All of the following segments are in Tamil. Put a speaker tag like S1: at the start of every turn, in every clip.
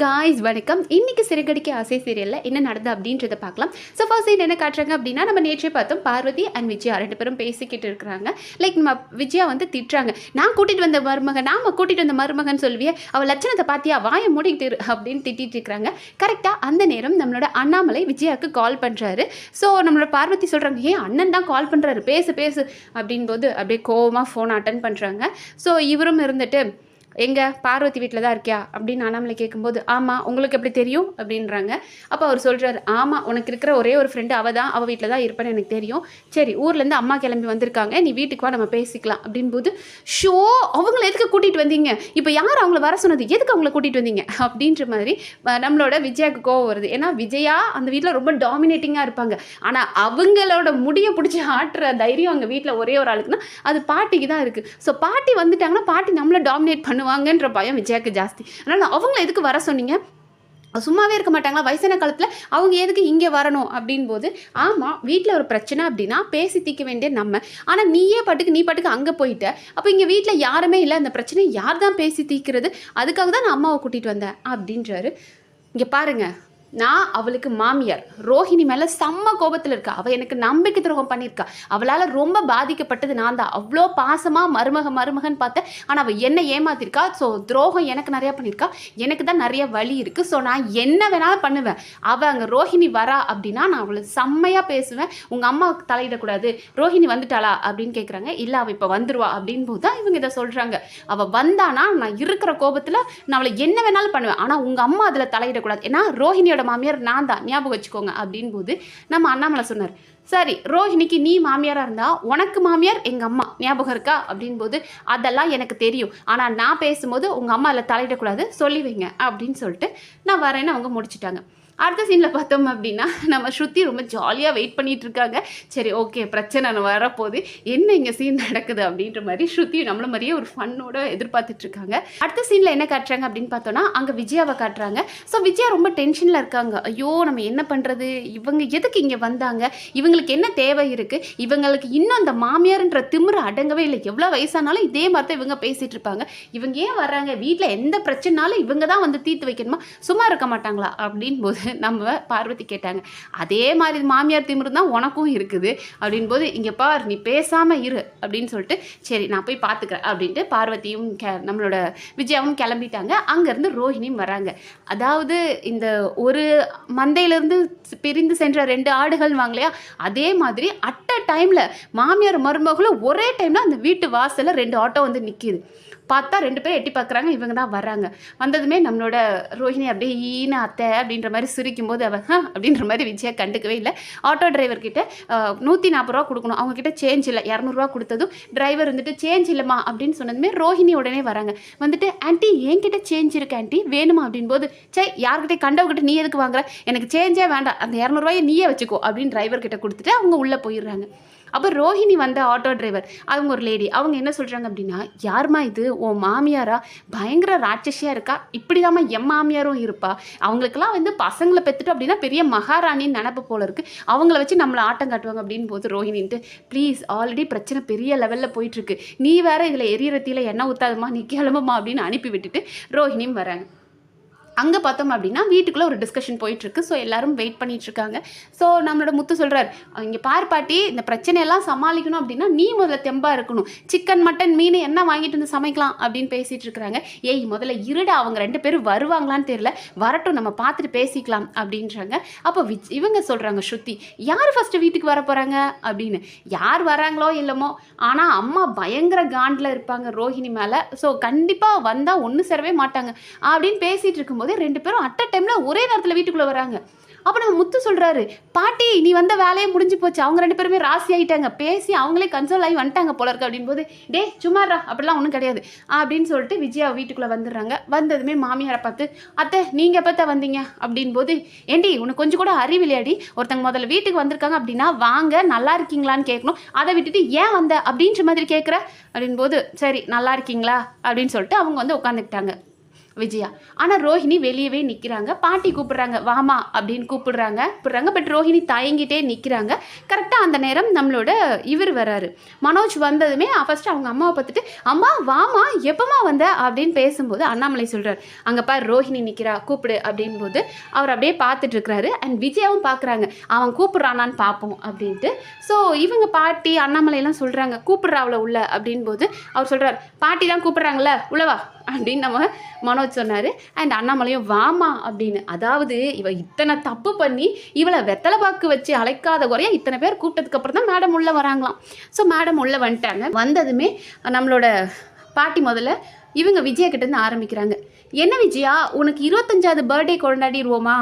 S1: காய்ஸ் வணக்கம். இன்னைக்கு சிறகடிக்க ஆசை சீரியலில் என்ன நடந்தது அப்படின்றத பார்க்கலாம். ஸோ ஃபர்ஸ்ட் என்ன காட்டுறாங்க அப்படின்னா நம்ம நேற்றே பார்த்தோம் பார்வதி அண்ட் விஜயா ரெண்டு பேரும் பேசிக்கிட்டு இருக்கிறாங்க. லைக் நம்ம விஜயா வந்து திட்டுறாங்க. நான் கூட்டிகிட்டு வந்த மருமகன் நாம கூட்டிகிட்டு வந்த மருமகன் சொல்லுவியே அவள் லட்சணத்தை பார்த்தியா வாயை மூடிக்கிட்டு அப்படின்னு திட்டிட்டு இருக்கிறாங்க. கரெக்டாக அந்த நேரம் நம்மளோட அண்ணாமலை விஜயாவுக்கு கால் பண்ணுறாரு ஸோ நம்மளோட பார்வதி சொல்கிறாங்க ஏன் அண்ணன் தான் கால் பண்ணுறாரு பேசு பேசு அப்படின்போது அப்படியே கோவமாக ஃபோன் அட்டன் பண்ணுறாங்க ஸோ இவரும் இருந்துட்டு எங்கே பார்வதி வீட்டில் தான் இருக்கியா? அப்படின்னு அண்ணாமலை கேட்கும்போது ஆமாம் உங்களுக்கு எப்படி தெரியும்? அப்படின்றாங்க. அப்போ அவர் சொல்கிறாரு ஆமாம் உனக்கு இருக்கிற ஒரே ஒரு ஃப்ரெண்டு அவள் தான் அவள் வீட்டில் தான் இருப்பேன்னு எனக்கு தெரியும். சரி ஊர்லேருந்து அம்மா கிளம்பி வந்திருக்காங்க நீ வீட்டுக்கு வா நம்ம பேசிக்கலாம் அப்படின்போது ஷோ அவங்கள எதுக்கு கூட்டிகிட்டு வந்தீங்க? இப்போ யார் அவங்கள வர சொன்னது? எதுக்கு அவங்கள கூட்டிகிட்டு வந்தீங்க? அப்படின்ற மாதிரி நம்மளோட விஜயாவுக்கு கோவம் வருது. ஏன்னா விஜயா அந்த வீட்டில் ரொம்ப டாமினேட்டிங்காக இருப்பாங்க. ஆனால் அவங்களோட முடியை பிடிச்சி ஆட்டுற தைரியம் அங்கே வீட்டில் ஒரே ஒரு ஆளுக்குன்னா அது பாட்டிக்கு தான் இருக்குது ஸோ பாட்டி வந்துட்டாங்கன்னா பாட்டி நம்மளை டாமினேட் பண்ணுவாங்கன்ற பயம் விஜயாக்கு ஜாஸ்தி. அதனால் அவங்கள எதுக்கு வர சொன்னீங்க? சும்மாவே இருக்க மாட்டாங்களா? வயசான காலத்தில் அவங்க எதுக்கு இங்கே வரணும் அப்படின் போது ஆமாம் வீட்டில் ஒரு பிரச்சனை அப்படின்னா பேசி தீர்க்க வேண்டிய நம்ம. ஆனால் நீயே பாட்டுக்கு நீ பாட்டுக்கு அங்கே போயிட்ட. அப்போ இங்கே வீட்டில் யாருமே இல்லை. அந்த பிரச்சனையை யார் தான் பேசி தீர்க்கிறது அதுக்காக தான் நான் அம்மாவை கூட்டிகிட்டு வந்தேன் அப்படின்றாரு. இங்கே பாருங்கள் நான் அவளுக்கு மாமியார். ரோஹிணி மேலே செம்ம கோபத்தில் இருக்கா. அவள் எனக்கு நம்பிக்கை துரோகம் பண்ணியிருக்கா. அவளால் ரொம்ப பாதிக்கப்பட்டது நான் தான். அவ்வளோ பாசமாக மருமக மருமகன் பார்த்தேன். ஆனால் அவள் என்ன ஏமாத்திருக்கா. ஸோ துரோகம் எனக்கு நிறையா பண்ணியிருக்கா. எனக்கு தான் நிறைய வழி இருக்குது ஸோ நான் என்ன வேணாலும் பண்ணுவேன். அவள் அங்கே ரோஹிணி வரா அப்படின்னா நான் அவளை செம்மையாக பேசுவேன். உங்கள் அம்மாவுக்கு தலையிடக்கூடாது. ரோஹிணி வந்துட்டாளா அப்படின்னு கேட்குறாங்க இல்லை அவள் இப்போ வந்துருவா அப்படின்னு போது தான் இவங்க இதை சொல்கிறாங்க அவள் வந்தானா நான் இருக்கிற கோபத்தில் நான் அவளை என்ன வேணாலும் பண்ணுவேன். ஆனால் உங்கள் அம்மா அதில் தலையிடக்கூடாது. ஏன்னா ரோஹிணியோட மாமியார் நான் தான். ஞாபகம் வச்சுக்கோங்க அப்படின் போது நம்ம அண்ணாமலை சொன்னார். சரி ரோஹிணிக்கு நீ மாமியாராக இருந்தால் உனக்கு மாமியார் எங்கள் அம்மா? ஞாபகம் இருக்கா? அப்படின் போது அதெல்லாம் எனக்கு தெரியும். ஆனால் நான் பேசும்போது உங்கள் அம்மா அதில் தலையிடக்கூடாது சொல்லி வைங்க அப்படின்னு சொல்லிட்டு நான் வரேன்னு அவங்க முடிச்சிட்டாங்க. அடுத்த சீனில் பார்த்தோம் அப்படின்னா நம்ம ஸ்ருதி ரொம்ப ஜாலியாக வெயிட் பண்ணிட்டு இருக்காங்க. சரி ஓகே பிரச்சனை வரப்போகுது. என்ன இங்கே சீன் நடக்குது அப்படின்ற மாதிரி ஸ்ருதி நம்மள மாதிரியே ஒரு ஃபன்னோட எதிர்பார்த்துட்டு இருக்காங்க. அடுத்த சீனில் என்ன காட்டுறாங்க அப்படின்னு பார்த்தோன்னா அங்கே விஜயாவை காட்டுறாங்க. ஸோ விஜயா ரொம்ப டென்ஷனில் இருக்காங்க. ஐயோ நம்ம என்ன பண்ணுறது இவங்க எதுக்கு இங்கே வந்தாங்க? இவங்களுக்கு என்ன தேவை இருக்குது இவங்களுக்கு இன்னும் அந்த மாமியார்ன்ற திமிரு அடங்கவே இல்லை. எவ்வளோ வயசானாலும் இதே மாதிரி தான் இவங்க பேசிகிட்டு இருப்பாங்க. இவங்க ஏன் வர்றாங்க? வீட்டில் எந்த பிரச்சனைனாலும் இவங்க தான் வந்து தீர்த்து வைக்கணுமா? சும்மா இருக்க மாட்டாங்களா? அப்படின் போது நம்ம பார்வதி கேட்டாங்க. அதே மாதிரி மாமியார் திமிரு தான் உனக்கும் இருக்குது. அப்படின் போது இங்கே பார் நீ பேசாமல் இரு அப்படின்னு சொல்லிட்டு சரி நான் போய் பார்த்துக்கிறேன் அப்படின்ட்டு பார்வதியும் கே நம்மளோட விஜயாவும் கிளம்பிட்டாங்க. அங்கேருந்து ரோஹிணியும் வராங்க. அதாவது இந்த ஒரு மந்தையிலேருந்து பிரிந்து சென்ற ரெண்டு ஆடுகள் வாங்கலையா? அதே மாதிரி அட் டைமில் மாமியார் மருமகளும் ஒரே டைமில் அந்த வீட்டு வாசலில் ரெண்டு ஆட்டோ வந்து நிற்கிது பார்த்தா ரெண்டு பேரும் எட்டி பார்க்குறாங்க இவங்க தான் வராங்க வந்ததுமே நம்மளோட ரோஹிணி அப்படியே ஈன அத்தை அப்படின்ற மாதிரி சிரிக்கும் போது அவ அப்படின்ற மாதிரி விஜயா கண்டுக்கவே இல்லை. ஆட்டோ டிரைவர்கிட்ட நூற்றி நாற்பது ரூபா கொடுக்கணும். அவங்கக்கிட்ட சேஞ்ச் இல்லை. இரநூறுவா கொடுத்ததும் டிரைவர் வந்துட்டு சேஞ்ச் இல்லைம்மா அப்படின்னு சொன்னதுமே ரோஹிணி உடனே வராங்க. வந்துட்டு ஆன்ட்டி என்கிட்ட சேஞ்ச் இருக்கு ஆன்ட்டி வேணுமா? அப்படின் போது சே யார்கிட்ட கண்டவங்கிட்ட நீ எதுக்கு வாங்குற? எனக்கு சேஞ்சே வேண்டாம். அந்த இரநூறுவாயை நீயே வச்சுக்கோ அப்படின்னு டிரைவர் கிட்ட கொடுத்துட்டு அவங்க உள்ளே போயிடுறாங்க. அப்போ ரோஹிணி வந்த ஆட்டோ டிரைவர் அவங்க ஒரு லேடி அவங்க என்ன சொல்கிறாங்க அப்படின்னா யாரும்மா இது? உன் மாமியாரா? பயங்கர ராட்சசியாக இருக்கா? இப்படி என் மாமியாரும் இருப்பா. அவங்களுக்கெல்லாம் வந்து பசங்களை பெற்றுட்டு அப்படின்னா பெரிய மகாராணின்னு நினப்பு போல இருக்குது அவங்கள வச்சு நம்மளை ஆட்டம் காட்டுவாங்க. அப்படின்னு போது ரோஹிணின்ட்டு ப்ளீஸ் ஆல்ரெடி பிரச்சனை பெரிய லெவலில் போயிட்டுருக்கு நீ வேற இதில் எரியறத்தில எண்ணெய் ஊத்தாதம்மா. நீ கிளம்புமா அப்படின்னு அனுப்பி விட்டுட்டு ரோஹிணியும் வராங்க. அங்கே பார்த்தோம் அப்படின்னா வீட்டுக்குள்ளே ஒரு டிஸ்கஷன் போயிட்டுருக்கு. ஸோ எல்லாரும் வெயிட் பண்ணிகிட்ருக்காங்க ஸோ நம்மளோட முத்து சொல்கிறார் இங்கே பார் பாட்டி இந்த பிரச்சனையெல்லாம் சமாளிக்கணும் அப்படின்னா நீ முதல்ல தெம்பாக இருக்கணும். சிக்கன் மட்டன் மீன் என்ன வாங்கிட்டு வந்து சமைக்கலாம்? அப்படின்னு பேசிகிட்டு இருக்கிறாங்க ஏய் முதல்ல இருடா அவங்க ரெண்டு பேரும் வருவாங்களான்னு தெரியல. வரட்டும் நம்ம பார்த்துட்டு பேசிக்கலாம். அப்படின்றாங்க. அப்போ விச் இவங்க சொல்கிறாங்க ஸ்ருதி யார் ஃபஸ்ட்டு வீட்டுக்கு வர போகிறாங்க அப்படின்னு. யார் வராங்களோ இல்லமோ ஆனால் அம்மா பயங்கர காண்டில் இருப்பாங்க ரோஹிணி மேலே. ஸோ கண்டிப்பாக வந்தால் ஒன்று சேரவே மாட்டாங்க. அப்படின்னு பேசிகிட்டு இருக்கும்போது ரெண்டு பேரும் அட் அ டைமில் ஒரே நேரத்தில் வீட்டுக்குள்ளே வராங்க அப்போ நம்ம முத்து சொல்கிறாரு பாட்டி நீ வந்த வேலையே முடிஞ்சு போச்சு. அவங்க ரெண்டு பேருமே ராசி ஆயிட்டாங்க. பேசி அவங்களே கன்சோல் ஆகி வந்துட்டாங்க போல இருக்கு. அப்படின்போது டே சும்மாரா அப்படிலாம் ஒன்றும் கிடையாது. அப்படின்னு சொல்லிட்டு விஜயா வீட்டுக்குள்ளே வந்துடுறாங்க. வந்ததுமே மாமியாரை பார்த்து அத்தை நீங்கள் எப்போ தான் வந்தீங்க? அப்படின் போது ஏண்டி உனக்கு கொஞ்சம் கூட அறிவில்லையாடி ஒருத்தங்க முதல்ல வீட்டுக்கு வந்திருக்காங்க அப்படின்னா வாங்க நல்லா இருக்கீங்களான்னு கேட்கணும். அதை விட்டுட்டு ஏன் வந்த? அப்படின்ற மாதிரி கேட்குற அப்படின்போது சரி நல்லா இருக்கீங்களா? அப்படின்னு சொல்லிட்டு அவங்க வந்து உட்காந்துக்கிட்டாங்க விஜயா. ஆனால் ரோஹிணி வெளியவே நிற்கிறாங்க பாட்டி கூப்பிடுறாங்க வாமா அப்படின்னு கூப்பிடுறாங்க. கூப்பிடுறாங்க. பட் ரோஹிணி தயங்கிட்டே நிற்கிறாங்க கரெக்டாக அந்த நேரம் நம்மளோட இவர் வராரு. மனோஜ் வந்ததுமே ஃபஸ்ட்டு அவங்க அம்மாவை பார்த்துட்டு அம்மா வாமா எப்பமா வந்த? அப்படின்னு பேசும்போது அண்ணாமலை சொல்கிறார் அங்கே பார் ரோஹிணி நிற்கிறா கூப்பிடு அப்படின் போது அவர் அப்படியே பார்த்துட்டு இருக்கிறாரு அண்ட் விஜயாவும் பார்க்குறாங்க. அவன் கூப்பிட்றானான்னு பார்ப்போம் அப்படின்ட்டு. ஸோ இவங்க பாட்டி அண்ணாமலை எல்லாம் சொல்கிறாங்க கூப்பிட்றா அவளை உள்ள அப்படின் போது அவர் சொல்கிறார் பாட்டி தான் கூப்பிட்றாங்களே உள்ளவா அப்படின்னு நம்ம மனோஜ் சொன்னார். அண்ட் அண்ணாமலையும் வாமா அப்படின்னு. அதாவது இவ இத்தனை தப்பு பண்ணி இவளை வெத்தலை பாக்கு வச்சு அழைக்காத குறையா இத்தனை பேர் கூப்பிட்டதுக்கு அப்புறம் தான் மேடம் உள்ளே வராங்களாம். ஸோ மேடம் உள்ளே வந்துட்டாங்க. வந்ததுமே நம்மளோட பாட்டி முதல்ல இவங்க விஜயா கிட்டேருந்து ஆரம்பிக்கிறாங்க. என்ன விஜயா உனக்கு இருபத்தஞ்சாவது பர்த்டே கொண்டாடிடுவோமா?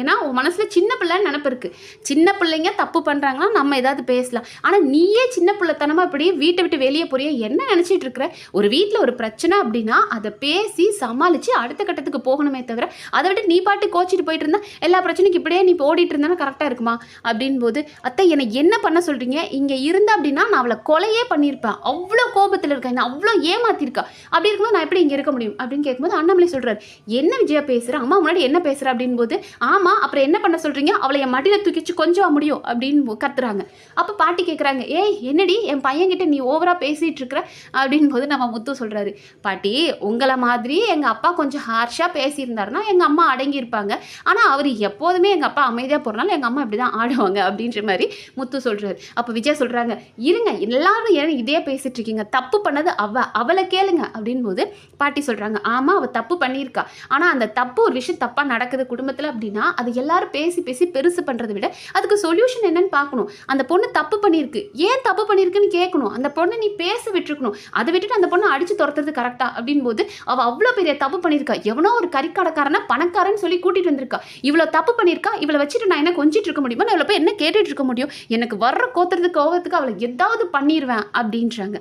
S1: ஏன்னா உன் மனசில் சின்ன பிள்ளைன்னு நினப்பு இருக்குது சின்ன பிள்ளைங்க தப்பு பண்ணுறாங்கன்னா நம்ம ஏதாவது பேசலாம். ஆனால் நீயே சின்ன பிள்ளைத்தனமாக இப்படி வீட்டை விட்டு வெளியே போறிய? என்ன நினச்சிட்டு இருக்கிற? ஒரு வீட்டில் ஒரு பிரச்சனை அப்படின்னா அதை பேசி சமாளித்து அடுத்த கட்டத்துக்கு போகணுமே தவிர அதை விட்டு நீ பாட்டு கோச்சிட்டு போயிட்டு இருந்தா எல்லா பிரச்சனைக்கும் இப்படியே நீ ஓடிட்டு இருந்தானா கரெக்டாக இருக்குமா? அப்படின் போது அத்தை என்னை என்ன பண்ண சொல்கிறீங்க இங்கே இருந்தா அப்படின்னா நான் அவளை கொலையே பண்ணியிருப்பேன். அவ்வளோ கோபத்தில் இருக்கேன் என்ன அவ்வளோ ஏமாத்திருக்கா? அப்படி இருக்கும்போது நான் எப்படி இங்கே இருக்க முடியும்? அப்படின்னு கேட்கும்போது அண்ணாமலை சொல்கிறார் என்ன விஜயா பேசுகிறேன் அம்மா முன்னாடி என்ன பேசுகிறேன் அப்படின் போது ஆ ஆமாம் அப்புறம் என்ன பண்ண சொல்கிறீங்க அவளை என் மடியில் தூக்கிச்சு கொஞ்சம் முடியும் அப்படின்னு கத்துறாங்க. அப்போ பாட்டி கேட்குறாங்க ஏய் என்னடி? என் பையன்கிட்ட நீ ஓவராக பேசிகிட்டு இருக்கிற? அப்படின் போது நம்ம முத்து சொல்கிறாரு பாட்டி உங்களை மாதிரி எங்கள் அப்பா கொஞ்சம் ஹார்ஷாக பேசியிருந்தாருன்னா எங்கள் அம்மா அடங்கியிருப்பாங்க. ஆனால் அவர் எப்போதுமே எங்கள் அப்பா அமைதியாக போகிறனால எங்கள் அம்மா இப்படி தான் ஆடுவாங்க. அப்படின்ற மாதிரி முத்து சொல்கிறாரு அப்போ விஜய் சொல்கிறாங்க இருங்க எல்லாரும் ஏன் இதே பேசிகிட்டு இருக்கீங்க? தப்பு பண்ணது அவ அவளை கேளுங்க. அப்படின் போது பாட்டி சொல்கிறாங்க ஆமாம் அவள் தப்பு பண்ணியிருக்கா. ஆனால் அந்த தப்பு ஒரு விஷயம் தப்பாக நடக்குது குடும்பத்தில் அப்படின்னா அது எல்லாரும் பேசி பேசி பெருசு பண்ணுறதை விட அதுக்கு சொல்யூஷன் என்னன்னு பார்க்கணும். அந்த பொண்ணு தப்பு பண்ணியிருக்கு. ஏன் தப்பு பண்ணியிருக்குன்னு கேட்கணும். அந்த பொண்ணை நீ பேச விட்டுருக்கணும். அதை விட்டுட்டு அந்த பொண்ணை அடிச்சு துரத்துறது கரெக்டாக அப்படின் போது அவள் அவ்வளோ பெரிய தப்பு பண்ணியிருக்கா. எவனோ ஒரு கறிக்கடைக்காரனை பணக்காரன்னு சொல்லி கூட்டிகிட்டு வந்திருக்கா. இவ்வளோ தப்பு பண்ணியிருக்கா. இவளை வச்சுட்டு நான் என்ன கொஞ்சிட்டு இருக்க முடியுமா? நான் இவ்வளோ போய் என்ன கேட்டுட்டு இருக்க முடியும்? எனக்கு வர்ற கோத்துறதுக்கு கோவத்துக்கு அவளை ஏதாவது பண்ணிடுவேன் அப்படின்றாங்க.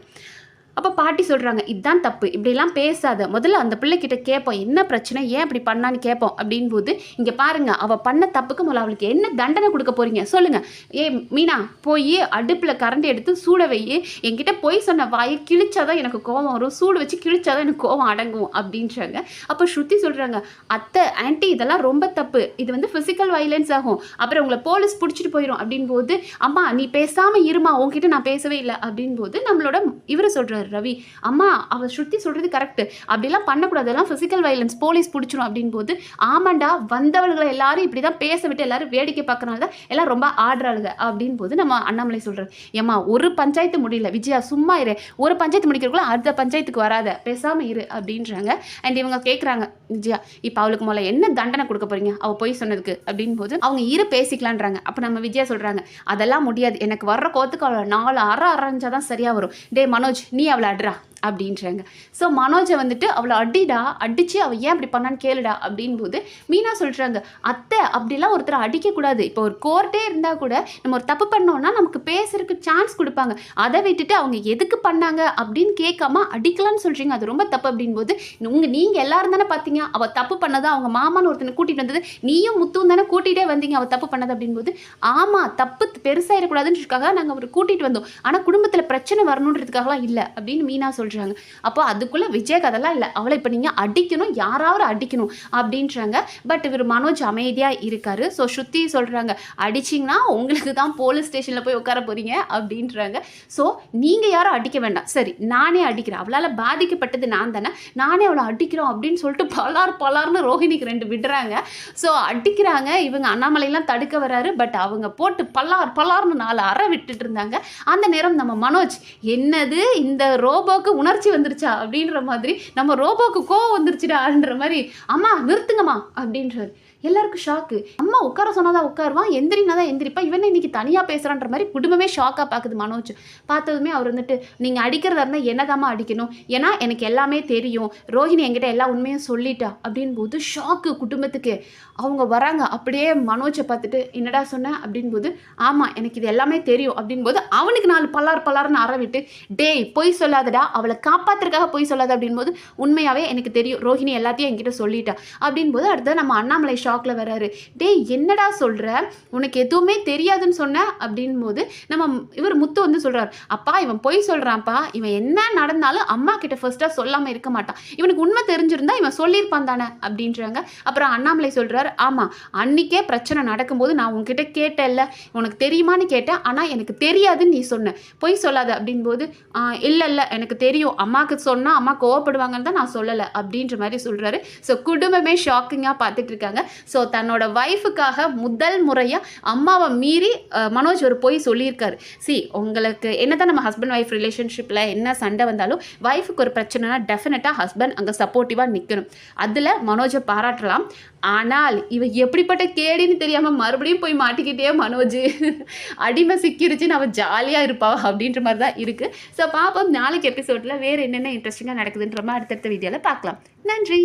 S1: அப்போ பாட்டி சொல்கிறாங்க இதுதான் தப்பு. இப்படிலாம் பேசாத. முதல்ல அந்த பிள்ளைக்கிட்ட கேட்போம் என்ன பிரச்சனை? ஏன் இப்படி பண்ணான்னு கேட்போம் அப்படின் போது இங்கே பாருங்க அவள் பண்ண தப்புக்கு முதல்ல அவளுக்கு என்ன தண்டனை கொடுக்க போறீங்க? சொல்லுங்க. ஏ மீனா போய் அடுப்பில் கரண்ட் எடுத்து சூட வை என்கிட்ட போய் சொன்ன வாயை கிழிச்சாதான் எனக்கு கோவம் வரும். சூடு வச்சு கிழிச்சாதான் எனக்கு கோவம் அடங்கும். அப்படின்றாங்க. அப்போ ஸ்ருதி சொல்கிறாங்க அத்தை ஆன்ட்டி இதெல்லாம் ரொம்ப தப்பு. இது வந்து ஃபிசிக்கல் வைலன்ஸ் ஆகும். அப்புறம் உங்களை போலீஸ் பிடிச்சிட்டு போயிடும் அப்படின் போது அம்மா நீ பேசாமல் இருமா. உங்ககிட்ட நான் பேசவே இல்லை. அப்படின் போது நம்மளோட இவர் சொல்கிறாரு ரவி அம்மா அவள் ஸ்ருதி சொல்கிறது கரெக்ட் அப்படிலாம் பண்ணக்கூடாது. அதெல்லாம் ஃபிசிக்கல் வைலன்ஸ் போலீஸ் பிடிச்சிரும். அப்படின் போது ஆமாண்டா வந்தவர்களை எல்லாரும் இப்படி தான் பேச விட்டு எல்லாரும் வேடிக்கை பார்க்கறனால தான் எல்லாம் ரொம்ப ஆடுறாளுங்க. அப்படின் போது நம்ம அண்ணாமலை சொல்கிறார் ஏம்மா ஒரு பஞ்சாயத்து முடியல. விஜயா சும்மா இரு. ஒரு பஞ்சாயத்து முடிக்கிறக்குள்ள அடுத்த பஞ்சாயத்துக்கு வராத. பேசாமல் இரு. அப்படின்றாங்க. அண்ட் இவங்க கேட்குறாங்க விஜயா இப்போ அவளுக்கு முதல்ல என்ன தண்டனை கொடுக்க போகிறீங்க அவள் போய் சொன்னதுக்கு. அப்படின் போது அவங்க இரு பேசிக்கலான்றாங்க. அப்போ நம்ம விஜயா சொல்கிறாங்க அதெல்லாம் முடியாது. எனக்கு வர்ற கோத்துக்கு அவளை நாலு அற அரைஞ்சாதான் சரியாக வரும். டே மனோஜ் நீ அவளை அட்ரா அப்படின்றாங்க. ஸோ மனோஜை வந்துட்டு அவளை அடிடா அடித்து அவள் ஏன் அப்படி பண்ணான்னு கேளுடா அப்படின்போது மீனா சொல்கிறாங்க அத்தை அப்படிலாம் ஒருத்தரை அடிக்கக்கூடாது. இப்போ ஒரு கோர்ட்டே இருந்தால் கூட நம்ம ஒரு தப்பு பண்ணோம்னா நமக்கு பேசுறதுக்கு சான்ஸ் கொடுப்பாங்க. அதை விட்டுட்டு அவங்க எதுக்கு பண்ணாங்க அப்படின்னு கேட்காம அடிக்கலாம்னு சொல்கிறீங்க அது ரொம்ப தப்பு அப்படின்போது உங்கள் நீங்கள் எல்லாரும் தானே பார்த்தீங்க. அவள் தப்பு பண்ணதா? அவங்க மாமான்னு ஒருத்தனை கூட்டிகிட்டு வந்தது. நீயும் முத்துவும் தானே கூட்டிகிட்டே வந்தீங்க. அவள் தப்பு பண்ணது அப்படின்போது ஆமாம் தப்பு பெருசாயிடக்கூடாதுன்றதுக்காக நாங்கள் அவர் கூட்டிகிட்டு வந்தோம். ஆனால் குடும்பத்தில் பிரச்சனை வரணுன்றதுக்காகலாம் இல்லை. அப்படின்னு மீனா சொல்கிறாங்க அப்போ அதுக்குள்ளே விஜய்க்கு அதெல்லாம் இல்லை. அவளை இப்போ நீங்கள் அடிக்கணும் யாராவது அடிக்கணும் அப்படின்றாங்க. பட் இவர் மனோஜ் அமைதியாக இருக்காரு. ஸோ ஸ்ருத்தி சொல்கிறாங்க அடிச்சிங்கன்னா உங்களுக்கு தான் போலீஸ் ஸ்டேஷனில் போய் உட்கார போகிறீங்க அப்படின்றாங்க. ஸோ நீங்கள் யாரும் அடிக்க வேண்டாம். சரி நானே அடிக்கிறேன். அவளால் பாதிக்கப்பட்டது நான் தானே. நானே அவளை அடிக்கிறோம் அப்படின்னு சொல்லிட்டு பலார் பலார்னு ரோஹிணிக்கு ரெண்டு விடுறாங்க. ஸோ அடிக்கிறாங்க. இவங்க அண்ணாமலையெல்லாம் தடுக்க வராரு. பட் அவங்க போட்டு பல்லார் பல்லார்னு நாலு அறை விட்டுட்டு இருந்தாங்க. அந்த நேரம் நம்ம மனோஜ் என்னது? இந்த ரோபோக்கு உணர்ச்சி வந்துருச்சா அப்படின்ற மாதிரி நம்ம ரோபோக்கு கோவம் வந்துருச்சுடான்ற மாதிரி அம்மா நிறுத்துங்கம்மா அப்படின்றாரு. எல்லாருக்கும் ஷாக்கு அம்மா உட்கார சொன்னாதான் உட்காருவான் எந்திரினா தான் எந்திரிப்பா. இவன் இன்னைக்கு தனியாக பேசுகிறான்ற மாதிரி குடும்பமே ஷாக்காக பார்க்குது மனோஜ். பார்த்ததுமே அவர் வந்துட்டு நீங்கள் அடிக்கிறதா இருந்தால் என்னதாம்மா அடிக்கணும்? ஏன்னா எனக்கு எல்லாமே தெரியும். ரோஹிணி என்கிட்ட எல்லா உண்மையும் சொல்லிட்டா. அப்படின் போது ஷாக்கு குடும்பத்துக்கு அவங்க வராங்க. அப்படியே மனோஜை பார்த்துட்டு என்னடா சொன்ன? அப்படின் போது ஆமாம் எனக்கு இது எல்லாமே தெரியும். அப்படின் போது அவனுக்கு நாலு பல்லார் பல்லார்னு அறவிட்டு டேய் பொய் சொல்லாதடா. அவளை அவளை காப்பாத்துறதுக்காக போய் சொல்லாத. அப்படின்போது உண்மையாகவே எனக்கு தெரியும். ரோஹிணி எல்லாத்தையும் என்கிட்ட சொல்லிட்டா. அப்படின்போது அடுத்தது நம்ம அண்ணாமலை ஷாக்கில் வராரு. டேய் என்னடா சொல்கிற உனக்கு எதுவுமே தெரியாதுன்னு சொன்ன? அப்படின்போது நம்ம இவர் முத்து வந்து சொல்கிறார் அப்பா இவன் பொய் சொல்கிறான்ப்பா இவன் என்ன நடந்தாலும் அம்மா கிட்ட ஃபர்ஸ்ட்டாக சொல்லாமல் இருக்க மாட்டான். இவனுக்கு உண்மை தெரிஞ்சிருந்தா இவன் சொல்லியிருப்பான் தானே? அப்படின்றாங்க. அப்புறம் அண்ணாமலை சொல்கிறார் ஆமாம் அன்னைக்கே பிரச்சனை நடக்கும்போது நான் உன்கிட்ட கேட்டேன்ல. உனக்கு தெரியுமான்னு கேட்டேன். ஆனால் எனக்கு தெரியாதுன்னு நீ சொன்ன. பொய் சொல்லாத. அப்படின்போது இல்லை இல்லை. எனக்கு தெரியும். அம்மாவுக்கு சொன்னால் அம்மா கோவப்படுவாங்கன்னு தான் நான் சொல்லலை. அப்படின்ற மாதிரி சொல்கிறாரு ஸோ குடும்பமே ஷாக்கிங்காக பார்த்துட்டு இருக்காங்க. ஸோ தன்னோட ஒய்ஃபுக்காக முதல் முறையாக அம்மாவை மீறி மனோஜ் ஒரு பொய் சொல்லியிருக்காரு. சி உங்களுக்கு என்னதான் நம்ம ஹஸ்பண்ட் ஒய்ஃப் ரிலேஷன்ஷிப்பில் என்ன சண்டை வந்தாலும் ஒய்ஃபுக்கு ஒரு பிரச்சனைனா டெஃபினட்டாக ஹஸ்பண்ட் அங்கே சப்போர்ட்டிவாக நிற்கணும் அதில் மனோஜை பாராட்டலாம். ஆனால் இவ எப்படிப்பட்ட கேடின்னு தெரியாமல் மறுபடியும் போய் மாட்டிக்கிட்டே மனோஜ். அடிமை சிக்கிருச்சுன்னு அவள் ஜாலியாக இருப்பா அப்படின்ற மாதிரி தான் இருக்குது ஸோ பார்ப்போம். நாளைக்கு எபிசோடில் வேறு என்னென்ன இன்ட்ரெஸ்டிங்காக நடக்குதுன்ற மாதிரி அடுத்தடுத்த வீடியோவில் பார்க்கலாம். நன்றி.